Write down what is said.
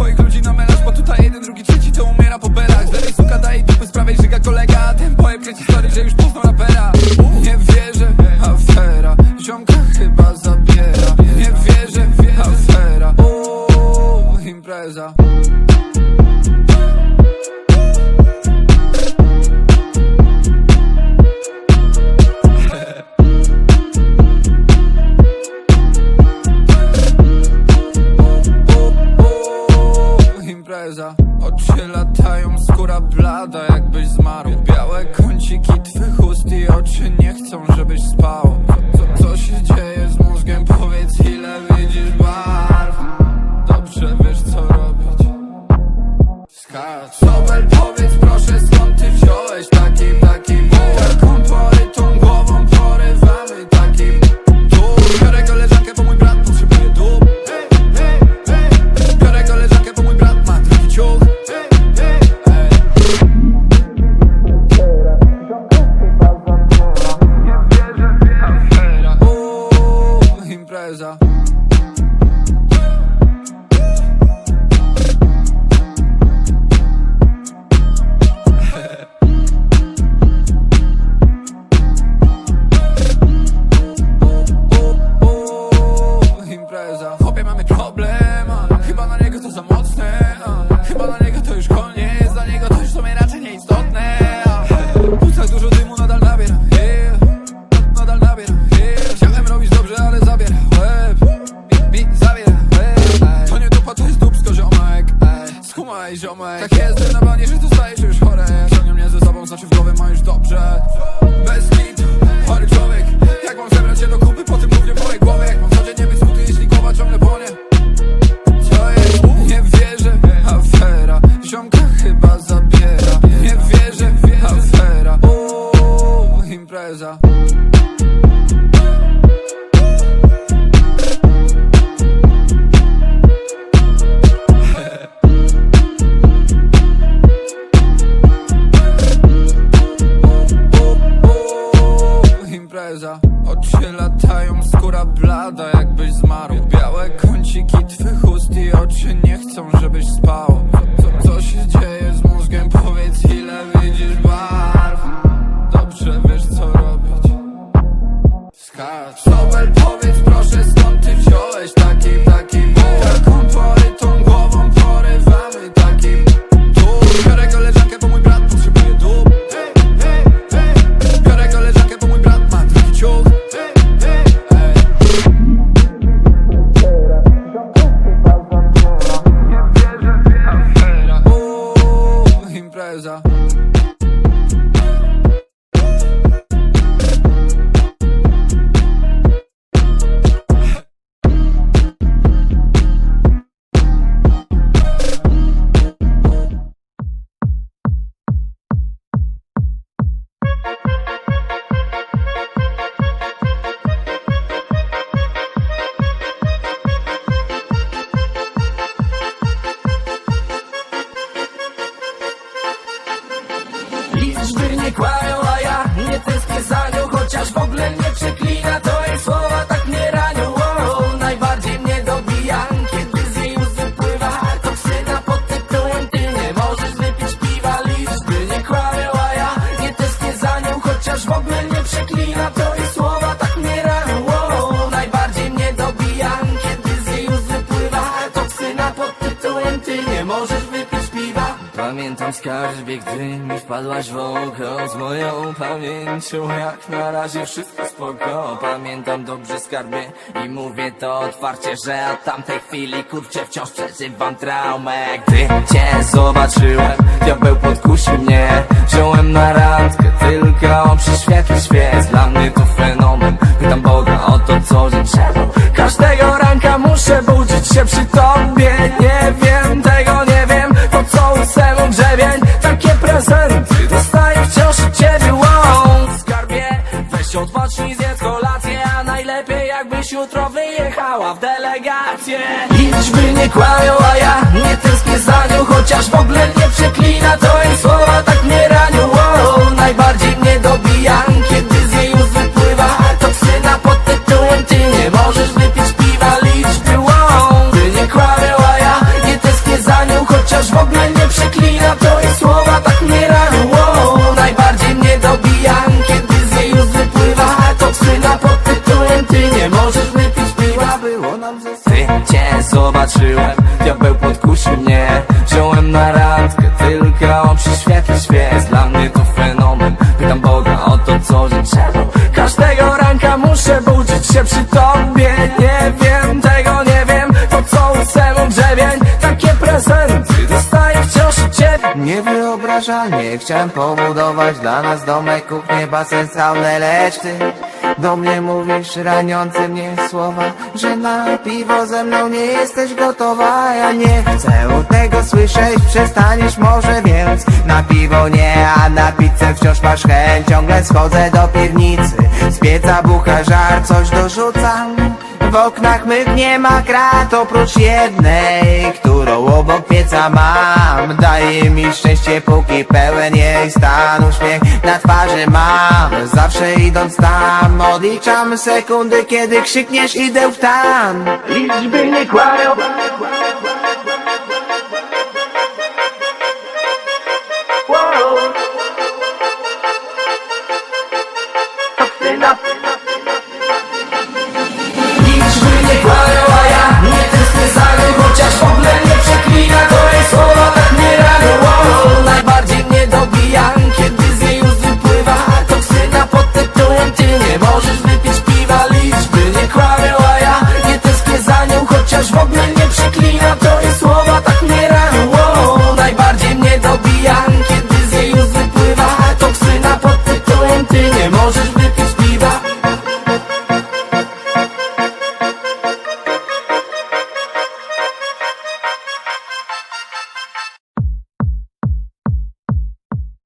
swoich ludzi na melarz Bo tutaj jeden, drugi, trzeci to umiera po belach. Z suka daje dupy, z żyga kolega. Ten pojem kręci story, że już poznał rapera. Nie wierzę, afera. Ziomka chyba zabiera. Nie wierzę, afera. Uuu, impreza. blada jakbyś zmarł. Białe kąciki twych ust i oczy nie chcą żebyś spał. ziomek Tak jest trenowanie, że zostajesz już chory Ciągnie mnie ze sobą, znaczy w głowie ma już dobrze. Bez nic, chory człowiek. Jak mam zebrać się do kupy? Po tym głównie mojej głowie. Jak mam codziennie być smutny, jeśli głowa ciągle płonie pamiętam skarbie, gdy mi wpadłaś w oko Z moją pamięcią. Jak na razie wszystko spoko Pamiętam dobrze skarbie i mówię to otwarcie Że od tamtej chwili kurczę wciąż przeżywam traumę. Gdy cię zobaczyłem, diabeł podkusił mnie. Wziąłem na randkę tylko przy świetle świec. Dla mnie to fenomen, pytam Boga o to co dzień Każdego ranka muszę budzić się przy tobie. w delegację. Liczby nie kłamią, a ja Zobaczyłem, diabeł podkusił mnie. Wziąłem na randkę, tylko on przy świetle świec Dla mnie to fenomen, pytam Boga o to co życzę Każdego ranka muszę budzić się przy tobie. Nie wiem, tego nie wiem, to co ósmą grzebień? Takie prezenty dostaję wciąż od ciebie. Niewyobrażalnie chciałem pobudować dla nas domek, kuchnię, basen, saunę, lecz ty do mnie mówisz raniące mnie słowa, że na piwo ze mną nie jesteś gotowa. Ja nie chcę tego słyszeć, przestaniesz może więc na piwo nie, a na pizzę wciąż masz chęć. Ciągle schodzę do piwnicy, z pieca bucha żar, coś dorzucam. W oknach mygnie ma krat oprócz jednej, którą obok pieca mam. Daje mi szczęście póki pełen jej stan. Uśmiech na twarzy mam, zawsze idąc tam. Odliczam sekundy, kiedy krzykniesz idę w tam Liczby nie kłamią